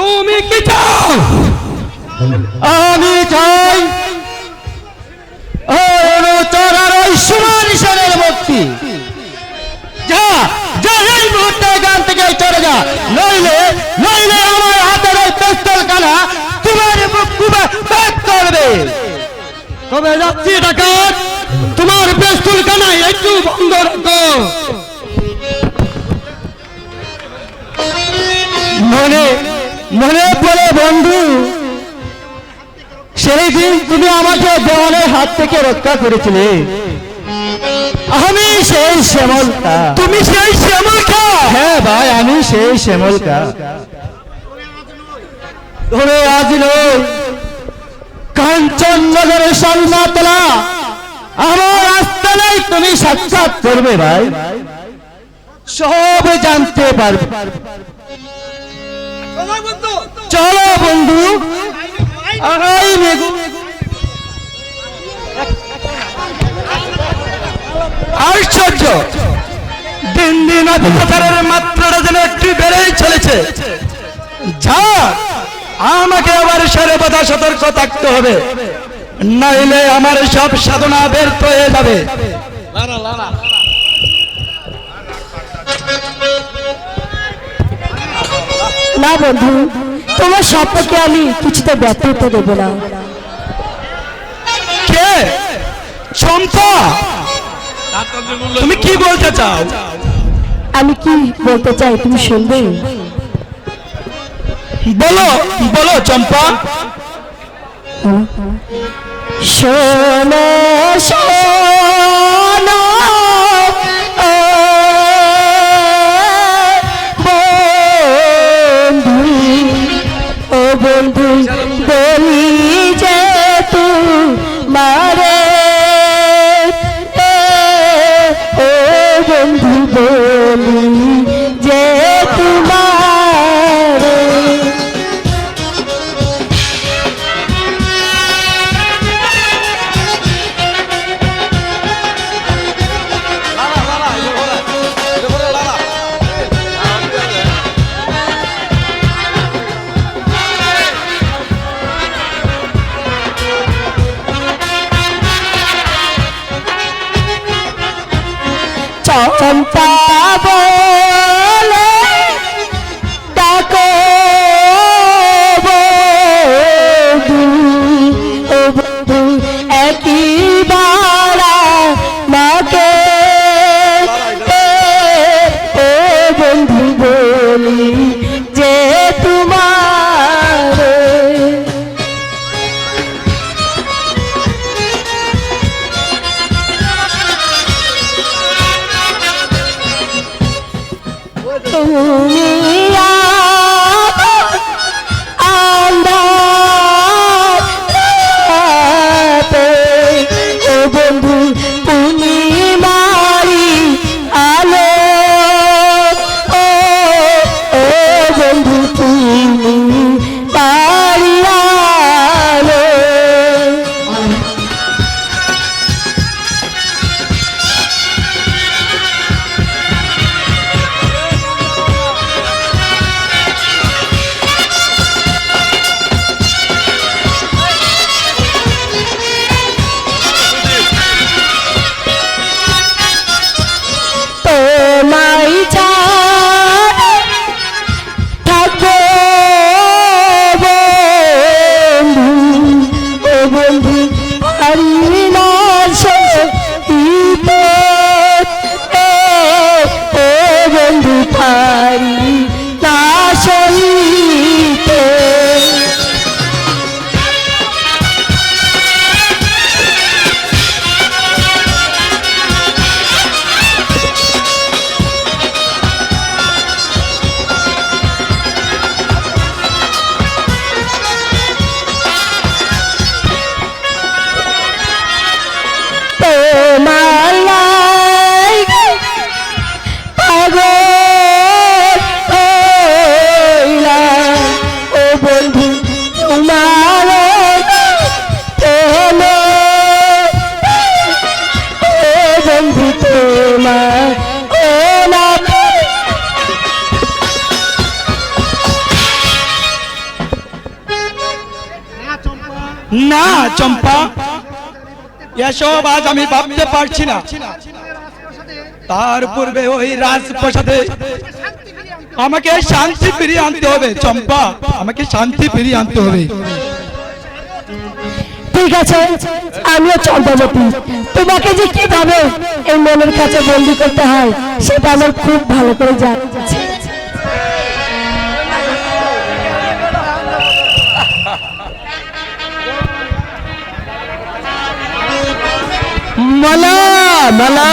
তুমি কি চাও? আমি চাই ওই মুক্তি যা যা, এই মুহূর্তে থেকে চলে যা। নইলে নইলে আমার হাতের ওই পিস্তল কানা তোমার কুবে ব্যাগ করবে। তবে যাচ্ছি, ডাকাত। তোমার পিস্তল কানা একটু বন্ধ রাখো। মনে মনে পড়ে বন্ধু সেই দিন তুমি আমাকে দেওয়ালের হাত থেকে রক্ষা করেছিলে। আমি সেই শ্যামলকা তুমি সেই শ্যামলকা হ্যাঁ ভাই আমি সেই শ্যামলকা ধরে আজ নয় কাঞ্চননগরের সন্নাতলা আমার আস্তানায় তুমি সাক্ষাৎ করবে ভাই। সব জানতে পারবে। চলো বন্ধু। আগাই মেঘু। আশ্চর্য। দিন দিন অত্যাচারের মাত্রাটা যেন একটু বেড়েই চলেছে। যা আমাকে আবার সর্বদা সতর্ক থাকতে হবে। নাইলে আমার সব সাধনা ব্যর্থ হয়ে যাবে। না বন্ধু তোমার স্বপ্নকে আমি কিছুতে ব্যর্থতা দেব না। কে? চম্পা তুমি কি বলতে চাও? আমি কি বলতে চাই তুমি শুনবে? বলো বলো চম্পা। শোনো শোনো। চম্পা তুমি এসব আজ আমি ভাবতে পারছি না। তার পূর্বে ওই রাজপ্রাসাদে আমাকে শান্তি ফিরিয়ে আনতে হবে চম্পা। আমাকে শান্তি ফিরিয়ে আনতে হবে। ঠিক আছে আমিও চন্দ্রবতী তোমাকে যে কীভাবে এই মনের কাছে বন্দি করতে হয় সেটা আমার খুব ভালো করে জানা। মালা মালা।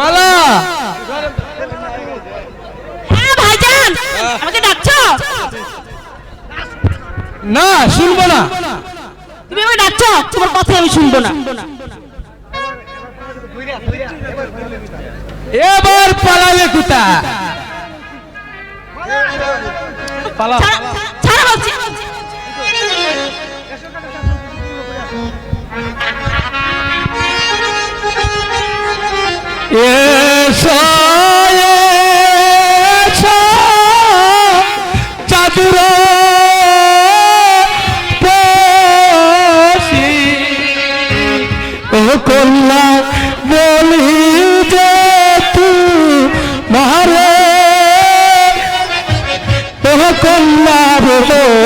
মালা। হ্যাঁ ভাইজান আমাকে ডাকছো? না শুনব না। তুমি আমাকে ডাকছো? তোমার কথা আমি শুনব না। এবার পালাবে কুতা পালা ছাড়া বলছি। কন্যা বলি যে তু ও কন্যা বলি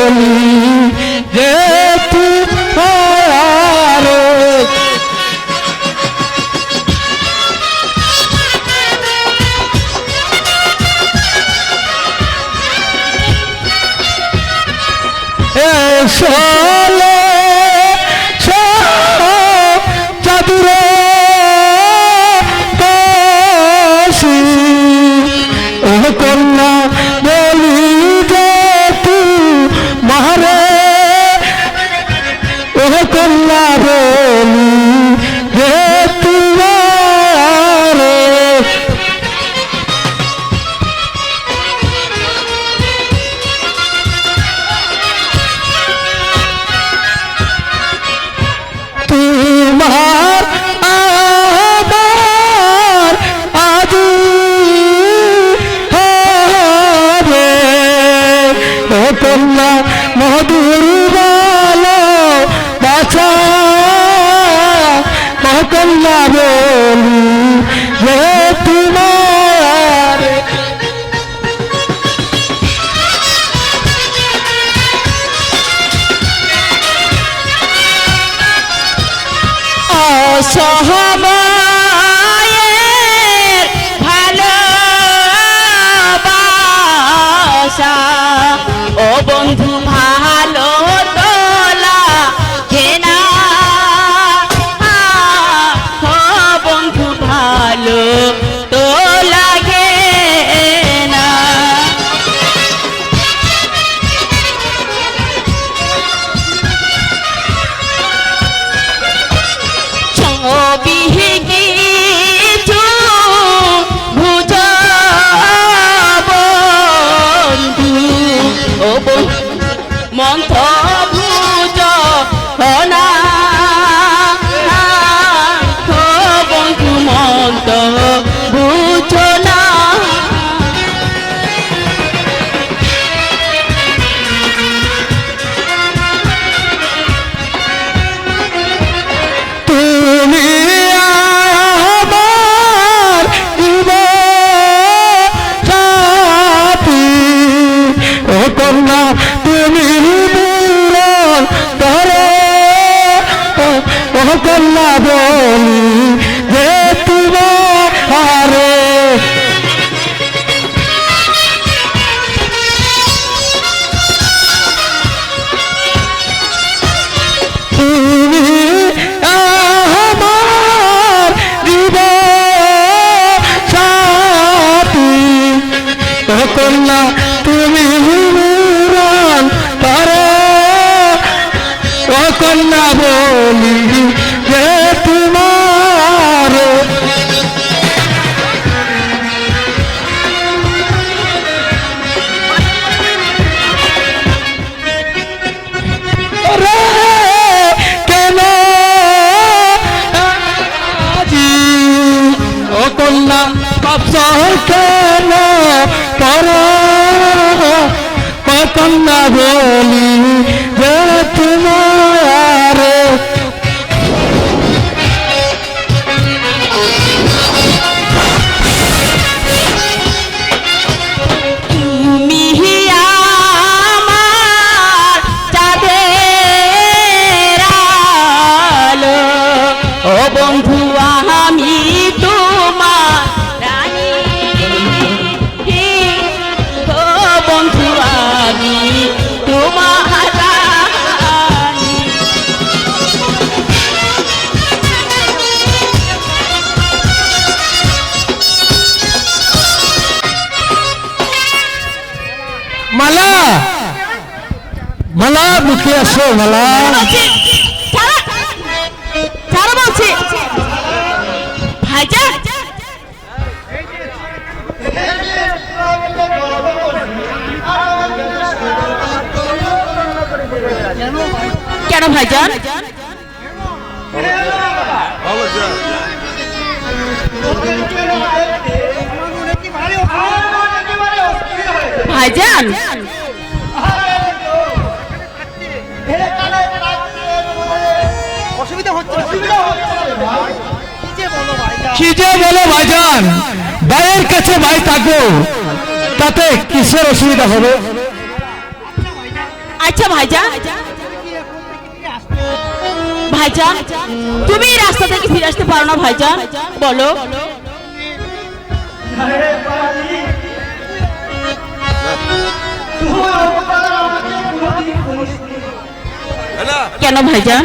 ভাইজান কেন ভাইজান ভাইজান। কি যে বলো ভাই কি যে বলো ভাইজান? ভাইয়ের কাছে ভাই থাকব তাতে কিসের অসুবিধা হবে? আচ্ছা ভাইজান। ভাইজান তুমি এই রাস্তা থেকে ফিরে আসতে পারো না ভাইজান। বলো। কেন ভাইজান?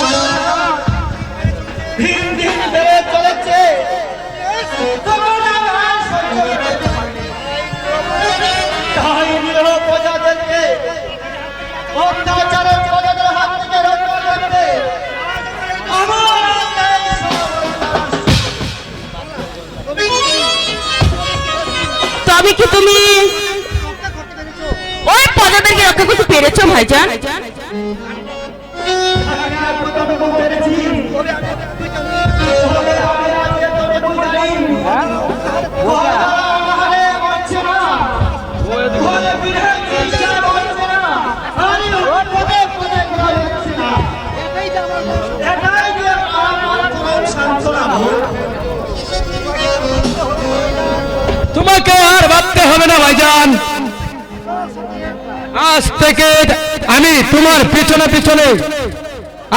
কি তুমি? ওই প্রজাদেরকে রক্ষা করতে পেরেছ ভাইজান। ভাইজান আজ থেকে আমি তোমার পিছনে পিছনে,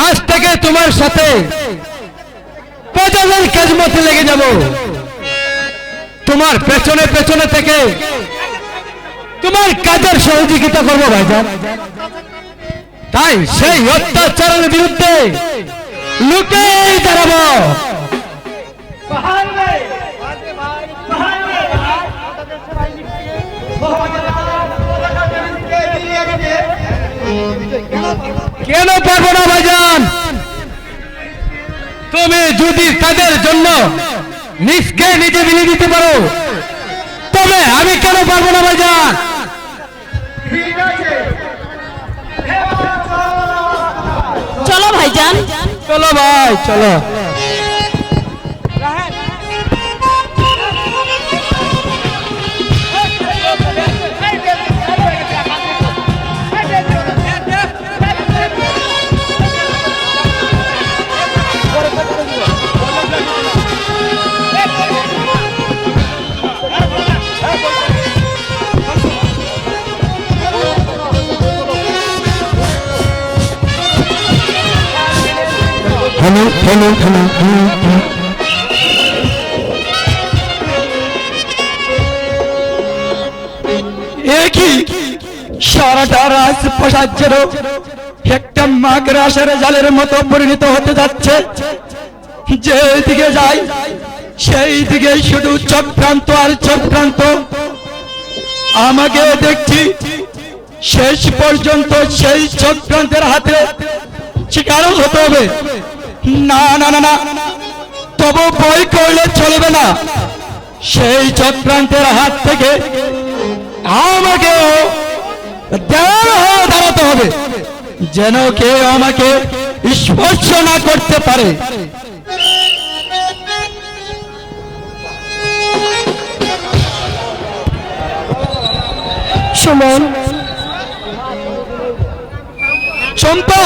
আজ থেকে তোমার সাথে প্রজাদের খেজমতে লেগে যাব। তোমার পেছনে পেছনে থেকে তোমার কাজের সহযোগিতা করব ভাইজান? তাই সেই অত্যাচারের বিরুদ্ধে লুকেই দাঁড়াবো। কেন পারব না ভাইজান? তুমি যদি তাদের জন্য নিজকে নিজে বিলিয়ে দিতে পারো তবে আমি কেন পারব না ভাইজান? চলো ভাইজান। চলো ভাই চলো। হ্যালো হ্যালো হ্যালো একই সারাটা রাজপ্রসাদ যেন একটা জালের মতো পরিণত হতে যাচ্ছে। যে দিকে যাই সেই দিকে শুধু চক্রান্ত আর চক্রান্ত। আমাকে দেখছি শেষ পর্যন্ত সেই চক্রান্তের হাতে শিকারও হতে হবে। না না না না। তবু বই করলে চলবে না। সেই চক্রান্তের হাত থেকে আমাকে দেওয়াল হয়ে দাঁড়াতে হবে। যেন কেউ আমাকে স্পর্শ না করতে পারে। সুমন। চম্পা,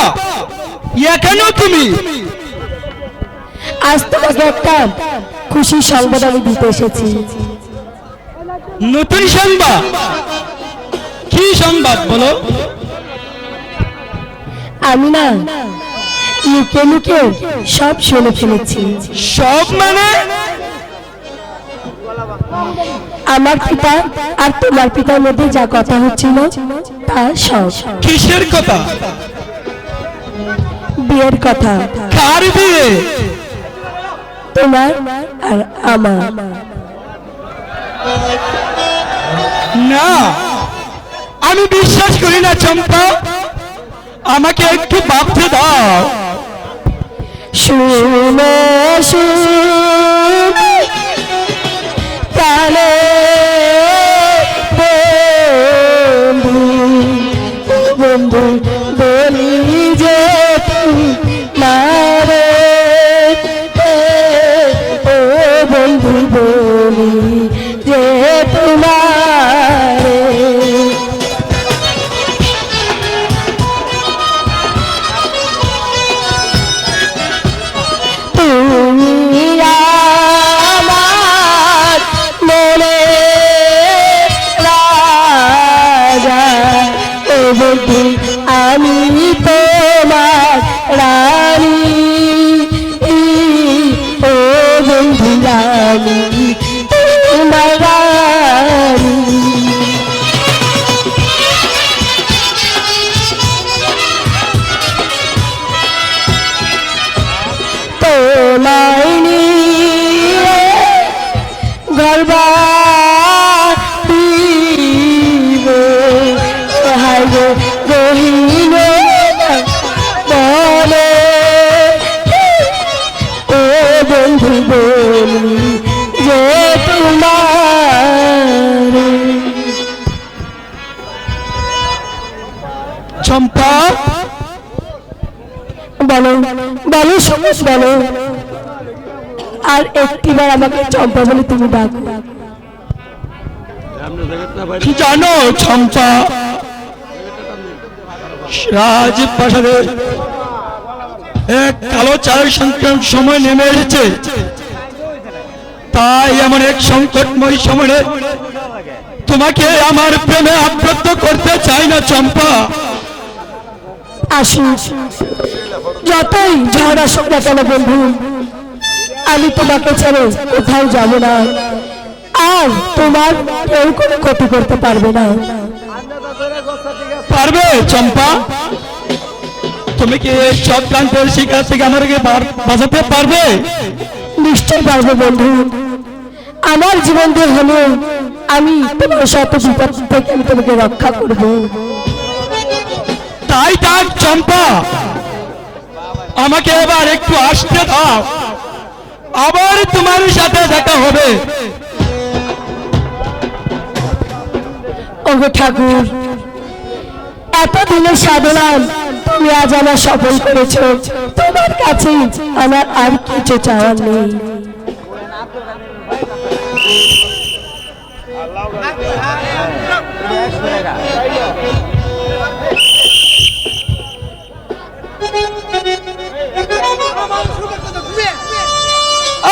এখানে তুমি? আজ তোমাকে একটা খুশি সংবাদ আমি দিতে এসেছি। নতুন সংবাদ? কি সংবাদ বলো? আমি না লুকে লুকে সব শুনে ফেলেছি। সব মানে? আমার পিতা আর তোমার পিতার মধ্যে যা কথা হচ্ছিল তা সব। কিসের কথা? বিয়ের কথা। কার বিয়ে? তোমার আর আমার। না আমি বিশ্বাস করি না চম্পা। আমাকে একটু ভাবতে দাও। শুনে প্রাণে বন্ধু বন্ধু। প্রভু বলো আর একটিবার আমাকে চম্পা বলে তুমি ডাকো। জানো চম্পা? রাজপ্রাসাদে এক কালো সংক্রান্ত সময় নেমে এসেছে। তাই এমন এক সংকটময় সময়ে তোমাকে আমার প্রেমে আবদ্ধ করতে চাই না চম্পা। আসি। যতই ঝড় আসুক না কেন বন্ধু আমি তোমাকে ছেড়ে কোথাও যাব না। আর তোমার কেউ কোনো ক্ষতি করতে পারবে না। পারবে চম্পা? তুমি কি এই চক্রান্তের শিকার থেকে আমাকে বাঁচাতে পারবে? নিশ্চয় পারব বন্ধু। আমার জীবন দিয়ে হলেও আমি তোমার শত বিপদ থেকে আমি তোমাকে রক্ষা করব। তাই তাক চম্পা। আমাকে এবার একটু আসতে দাও। আবার তোমার সাথে দেখা হবে। ওগো ঠাকুর এতদিনের সাধনা তুমি আজ আমার সফল করেছ। তোমার কাছে আমার আর কিছু চাওয়ার নেই। আল্লাহ